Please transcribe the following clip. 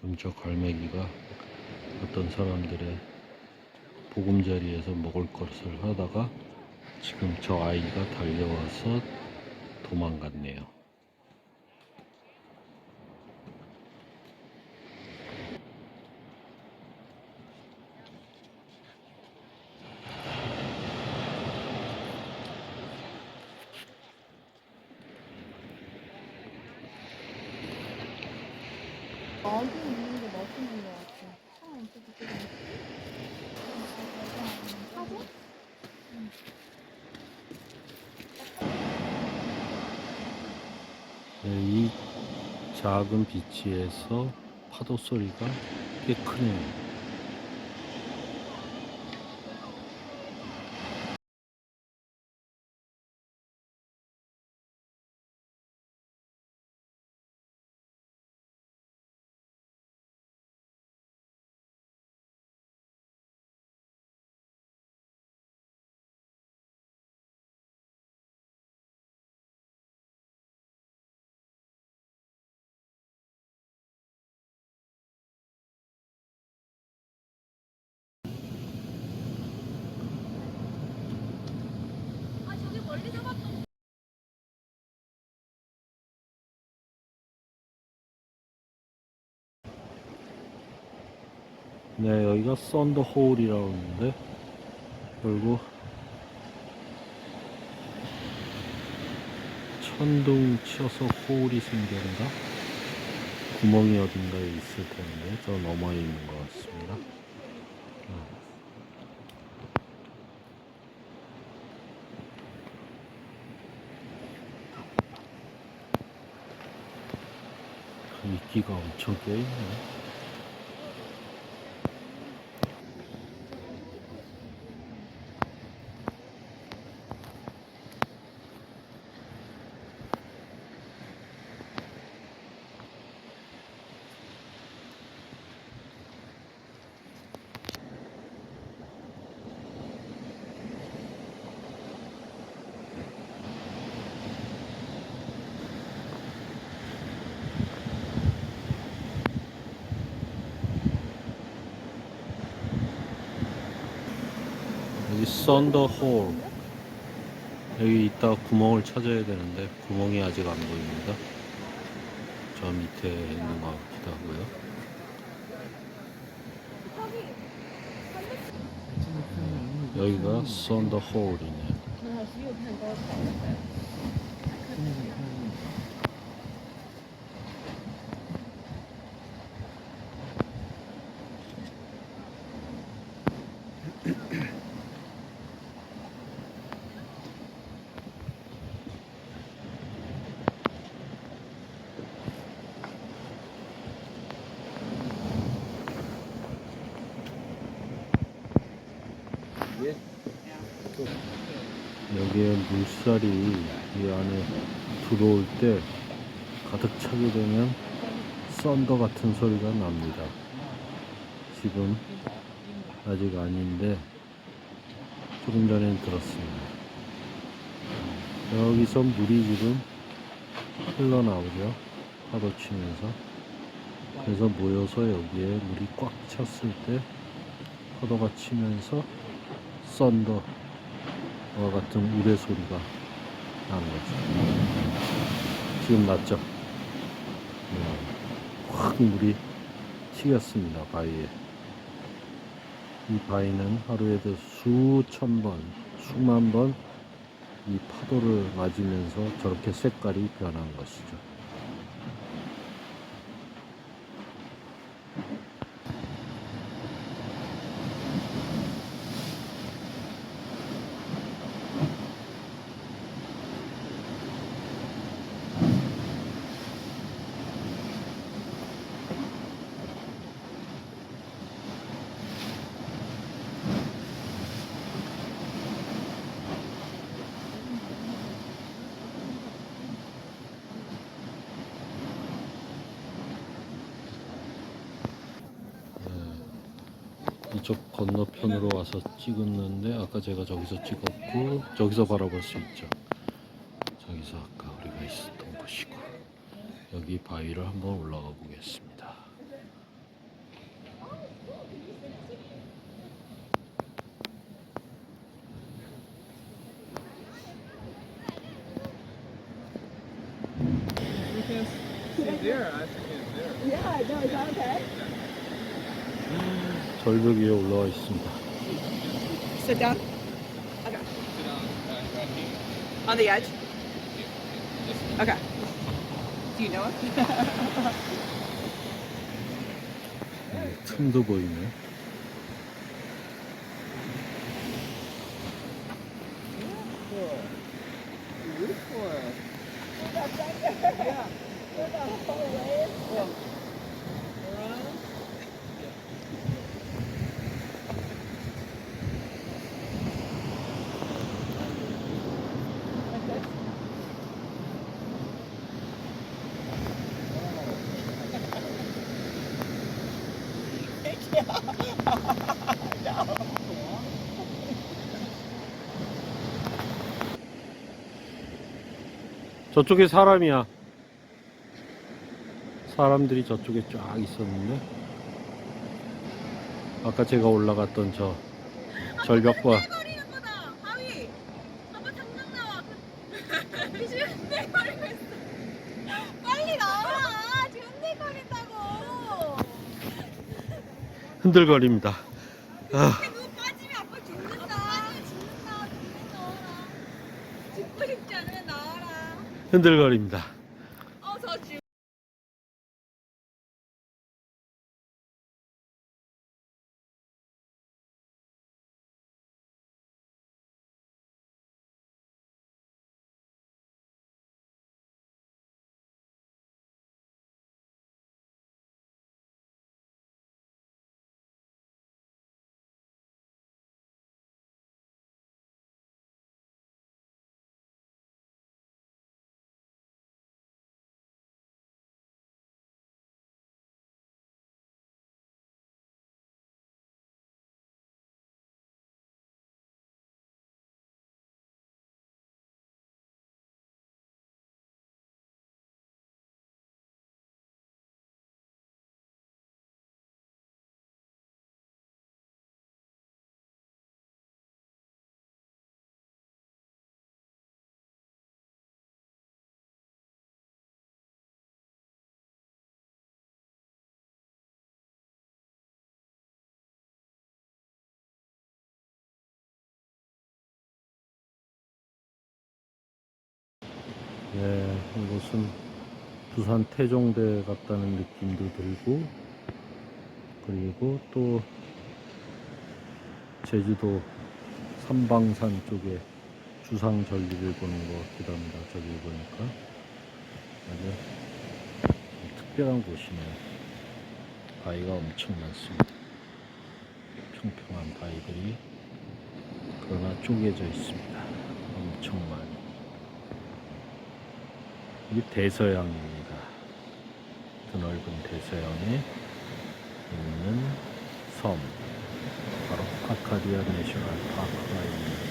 지금 저 갈매기가 어떤 사람들의 보금자리에서 먹을 것을 하다가 지금 저 아이가 달려와서 도망갔네요. 사진? 네, 이 작은 비치에서 파도 소리가 꽤 크네요. 네, 여기가 썬더 호울이라고 하는데 그리고 천둥 쳐서 호울이 생겼나? 구멍이 어딘가에 있을 텐데 저 넘어 있는 것 같습니다. 이끼가 엄청 껴있네. 여기 썬더 홀 여기 있다 구멍을 찾아야 되는데 구멍이 아직 안 보입니다. 저 밑에 있는 것 같기도 하고요. 여기가 썬더 홀이네요. 여기에 물살이 이 안에 들어올 때 가득 차게 되면 썬더 같은 소리가 납니다. 지금 아직 아닌데 조금 전에 들었습니다. 여기서 물이 지금 흘러나오죠. 파도 치면서. 그래서 모여서 여기에 물이 꽉 찼을 때 파도가 치면서 썬더 와 같은 우레 소리가 나는 거죠. 지금 났죠? 네. 확 물이 튀겼습니다, 바위에. 이 바위는 하루에도 수천 번, 수만 번 이 파도를 맞으면서 저렇게 색깔이 변한 것이죠. 저쪽 건너편으로 와서 찍었는데 아까 제가 저기서 찍었고 저기서 바라볼 수 있죠. 저기서 아까 우리가 있었던 곳이고 여기 바위를 한번 올라가 보겠습니다. Yeah, no, it's okay. 절벽 위에 올라와 있습니다. Sit down. Okay. On uh, the edge. Okay. Do you know it? 네, 틈도 보이네. 저쪽에 사람이야. 사람들이 저쪽에 쫙 있었는데. 아까 제가 올라갔던 저 절벽과. 흔들거립니다. 아, 그거 빠지면 아빠 죽는다. 빠지면 죽는다. 당장 나와라. 죽고 싶지 않으면 나와라. 흔들거립니다. 네, 이곳은 부산 태종대 같다는 느낌도 들고 그리고 또 제주도 삼방산 쪽에 주상 절리를 보는 것 같기도 합니다. 저기 보니까 아주 특별한 곳이네요. 바위가 엄청 많습니다. 평평한 바위들이 그러나 쪼개져 있습니다. 엄청 많이. 이게 대서양입니다. 드넓은 대서양에 있는 섬, 바로 아카디아 내셔널 파크가 있는